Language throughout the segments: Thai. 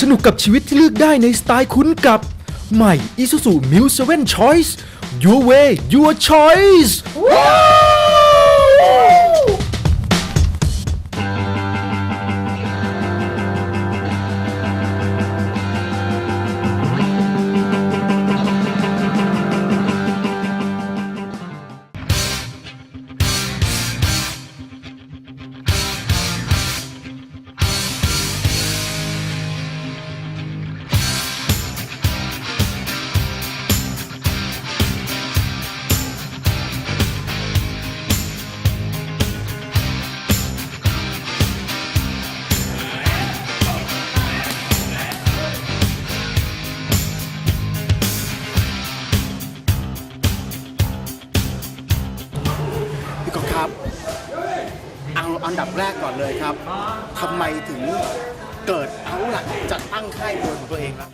สนุกกับชีวิตที่เลือกได้ในสไตล์คุ้นกับ ใหม่ Isuzu Mu 7 Choice Your way your choice พี่ก กก่อนเลยครับทำไมถึงเกิดเอาหลักจัดตั้งค่ายมวยของตัวเองครับ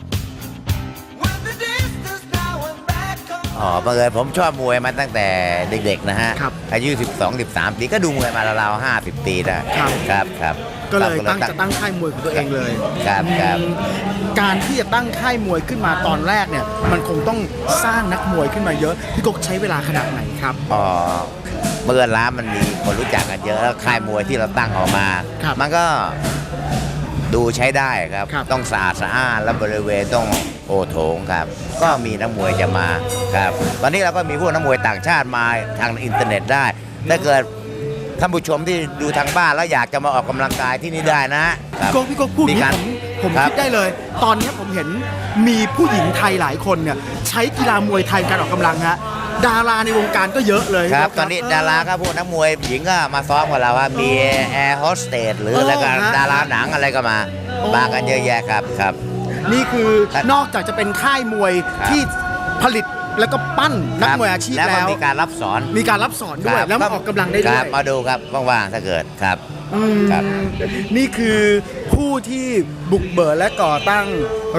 อ๋อบังเอิญผมชอบมวยมาตั้งแต่เด็กๆนะฮะ ครับอายุ 12 13 ปีก็ดูมวยมาราวๆ50 ปีได้ครับ ครับครับก็เลยครับตั้งจะตั้งค่ายมวยของตัวเองเลยครับครับอืมการที่จะตั้งค่ายมวยขึ้นมาตอนแรกเนี่ย มันคงต้องสร้างนักมวยขึ้นมาเยอะ พี่กบใช้เวลาขนาดไหนครับ อ๋อ เมื่อร้านมันมีคนรู้จักกันเยอะแล้วค่ายมวยที่เราตั้งออกมา ครับมันก็ดูใช้ได้ครับ ครับ ต้องสะอาดสะอ้านและบริเวณต้องโอโถงครับ ก็มีนักมวยจะมาครับ ตอนนี้เราก็มีพวกนักมวยต่างชาติมาทางอินเทอร์เน็ตได้ ถ้าเกิดท่านผู้ชมที่ดูทางบ้านแล้วอยากจะมาออกกำลังกายที่นี่ได้นะครับ พี่กบพี่กบพูดอย่างมีการนี้ผมผมครับ คิดได้เลย ตอนนี้ผมเห็นมีผู้หญิงไทยหลายคนเนี่ยใช้กีฬามวยไทยการออกกำลังฮะ ดาราในวงการก็เยอะเลยครับพี่กตอนนี้เดาราก็พวกนักมวยหญิงก็มาซ้อมกับเราว่ามีแอร์โฮสเตสหรืออะไรก็เออฮะดาราหนังอะไรก็มาโอ้มากันเยอะแยะครับครับ นี่คือครับนอกจากจะเป็นค่ายมวยครับที่ผลิตแล้วก็ปั้นนักมวยอาชีพแล้วแล้ก็วมีการรับสอนมีการรับสอนด้วยครับแล้วมาออกกำลังได้คด้วรัยบมาดูครับว่างๆถ้าเกิดครับอืมครับ นี่คือ ผู้ที่บุกเบิดและก่อตั้ง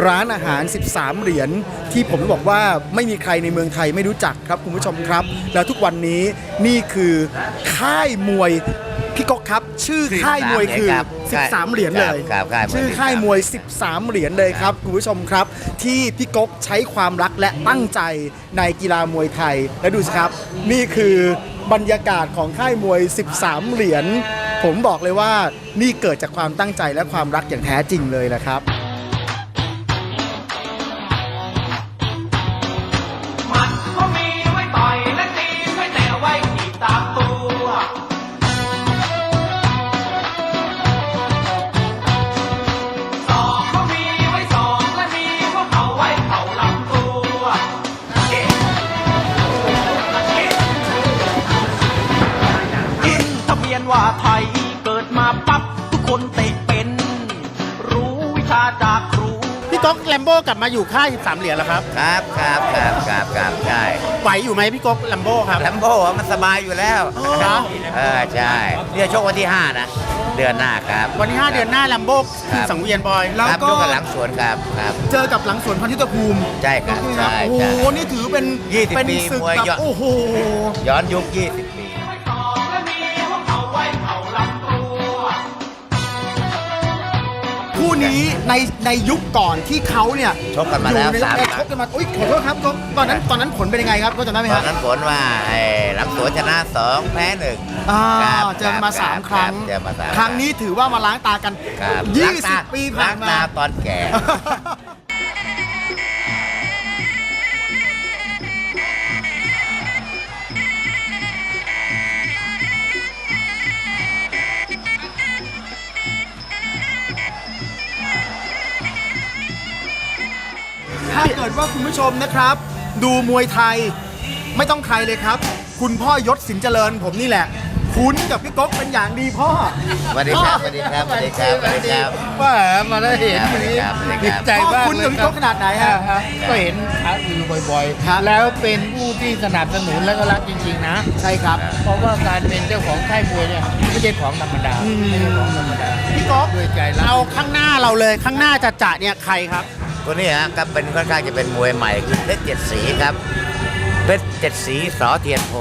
ร้านอาหาร 13 เหรียญที่ผมบอกว่าไม่มีใครในเมืองไทยไม่รู้จักครับคุณผู้ชมครับ แล้วทุกวันนี้นี่คือค่ายมวยพี่ก๊อกครับ ชื่อค่ายมวยคือครับ13 เหรียญเลย ครับครับชื่อค่ายมวย 13 เหรียญเลยครับคุณผู้ชมครับ ที่พี่ก๊กใช้ความรักและตั้งใจในกีฬามวยไทยและดูสิครับ นี่คือบรรยากาศของค่ายมวย 13 เหรียญ ผมบอกเลยว่านี่เกิดจากความตั้งใจและความรักอย่างแท้จริงเลยนะครับ ว่าไทยเกิดมาปั๊บทุกคนเตะเป็น รู้วิชาจากครู พี่ก๊อกแลมโบ้กลับมาอยู่ค่าย13เหรียญแล้วครับ ครับครับครับครับครับใช่ไหวอยู่ไหมพี่ก๊อกแลมโบ้ครับ แลมโบ้มันสบายอยู่แล้วเหรอ เออใช่เนี่ยชกวันที่ 5 นะ เดือนหน้าครับ วันที่ 5 เดือนหน้าแลมโบ้ครัคือบสังเวียนบอย แล้วครับก็ชกกันหลังสวนครับครับ เจอกับหลังสวนพันธิตภูมิใช่ครับครับใช่โอ้โหใช่นี่ถือเป็นยี่สิบเป็นปีศึกมวยแบบยอดโอ้โห ย้อนยุค20ปี คู่นี้ในในยุคก่อนที่เขาเนี่ยชกกันมาแล้วอยู่ในสามเอ่อครั้ง ชกกันมาอุ้ยขอโทษครับก๊อกตอนนั้นตอนนั้นผลเป็นยังไงครับก็จำได้ไหมตคอรันบนั้นผลว่าไอ้หลังสวนชนะ2แพ้หนึ่งอ่าครับเจอกันมาบสามครั้งเจอมาสามครั้งนี้ถือว่ามาล้างตากัน ครับยี่ล้างสิตบปีผ่านล้างมาตาตอนแก่ คุณผู้ชมนะครับ ดูมวยไทยไม่ต้องใครเลยครับ คุณพ่อยศสินเจริญผมนี่แหละ คุ้นกับพี่ก๊กเป็นอย่างดีพ่อสวัสดีครับสวัสดีครับสวัสดีครับสวัสดีครับว่ามาได้เห็นสวัสดีครับสวัสดีดีครับใจพ่อมากคุ้นเลกับยพี่ครัก๊บกขนาดไหนฮะฮะก็เห็นท้าอยู่บ่อยครับ ๆ แล้วเป็นผู้ที่สนับสนุนและก็รักจริงๆนะ ใช่ครับ เพราะว่าการเป็นเจ้าของค่ายมวยเนี่ยไม่ใช่ของธรรมดาอืม ไม่ใช่ของธรรมดา พี่ก๊กด้วยใจรัก เอาข้างหน้าเราเลยข้างหน้าจะจะเนี่ยใครครับ คนนี้ฮะก็เป็นค่อนข้างจะเป็นมวยใหม่คือเพชรเจ็ดสีครับเพชรเจ็ดสีสอเทียนโพ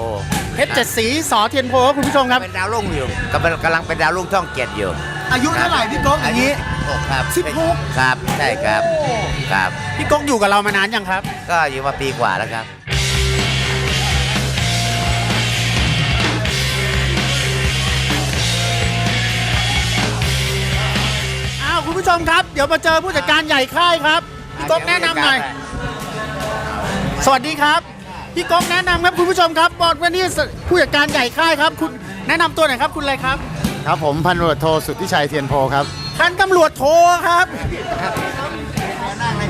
เพชรเจ็ดสีสอเทียนโพคุณผู้ชมครับเป็นดาวรุ่งอยู่กำลังกำลังเป็นดาวรุ่งช่องเจ็ดอยู่ อายุเท่าไหร่พี่ก๊กอย่างนี้อ16ครับ16ครับใช่ครับครับพี่ก๊กอยู่กับเรามานานยังครับ ก็อยู่มาปีกว่าแล้วครับอ้าวคุณผู้ชมครับ เดี๋ยวมาเจอผู้จัดการใหญ่ค่ายครับ พี่ก๊กแนะนำหน่อย สวัสดีครับ พี่ก๊กแนะนำครับคุณผู้ชมครับบอกว่านี่ผู้จัดการใหญ่ค่ายครับ คุณแนะนำตัวหน่อยครับคุณอะไรครับครับผมพันตำรวจโทสุทธิชัยเทียนโพครับ พันตำรวจโทครับ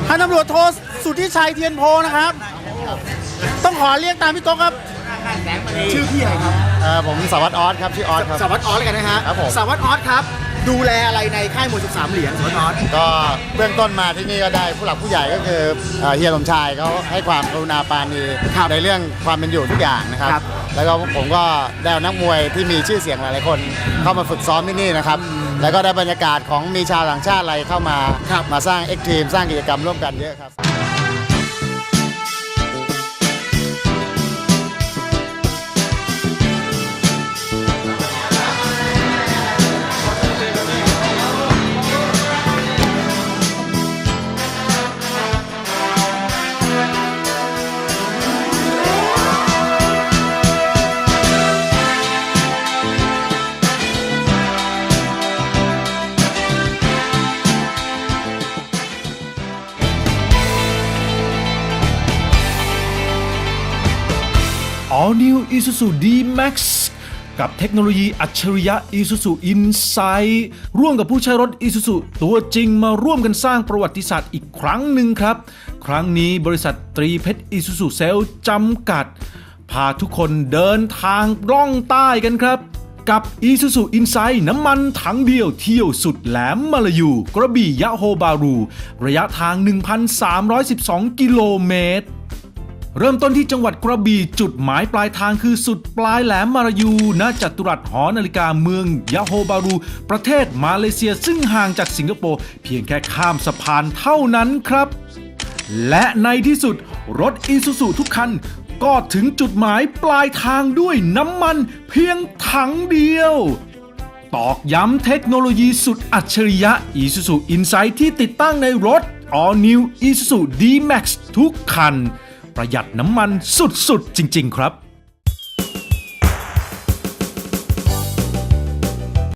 พันตำรวจโทสุทธิชัยเทียนโพนะครับ ต้องขอเรียกตามพี่ก๊กครับ ชื่อพี่อะไรครับ เอ่อผมสารวัตรออสครับชื่อออสครับ สารวัตรออสกันนะฮะครับผม สารวัตรออสครับ ดูแลอะไรในค่ายมวย13 เหรียญสารวัตรออสก็เบื้องต้นมาที่นี่ก็ได้ผู้หลักผู้ใหญ่ก็คือเอ่อเฮียสมชายเขาให้ความกรุณาปราณีในเรื่องความเป็นอยู่ทุกอย่างนะครับ ครับ แล้วก็ผมก็ได้เอานักมวยที่มีชื่อเสียงหลายๆคน เข้ามาฝึกซ้อมที่นี่นะครับ แล้วก็ได้บรรยากาศของมีชาวต่างชาติอะไรเข้ามา มาสร้างเอ็กทีมสร้างกิจกรรมร่วมกันเยอะครับ All New Isuzu D-Max กับเทคโนโลยีอัจฉริยะ Isuzu Insight ร่วมกับผู้ใช้รถ Isuzu ตัวจริงมาร่วมกันสร้างประวัติศาสตร์อีกครั้งหนึ่งครับ ครั้งนี้บริษัทตรีเพชร Isuzu c e l l จำกัด พาทุกคนเดินทางล่องใต้กันครับกับ Isuzu Insight น้ำมันถังเดียวเที่ยวสุดแหลมมาลายู กระบี่ยะโฮบารู ระยะทาง 1,312 กิโลเมตร เริ่มต้นที่จังหวัดกระบี่จุดหมายปลายทางคือสุดปลายแหลมมารายูณจัตุรัสหอนาฬิกาเมืองยะโฮบารู ประเทศมาเลเซียซึ่งห่างจากสิงคโปร์เพียงแค่ข้ามสะพานเท่านั้นครับ และในที่สุดรถอีซูซูทุกคัน ก็ถึงจุดหมายปลายทางด้วยน้ำมันเพียงถังเดียวตอกย้ำเทคโนโลยีสุดอัจฉริยะ Isuzu Insight ที่ติดตั้งในรถ All New Isuzu D-Max ทุกคัน ประหยัดน้ำมันสุดๆ จริง ๆ ครับ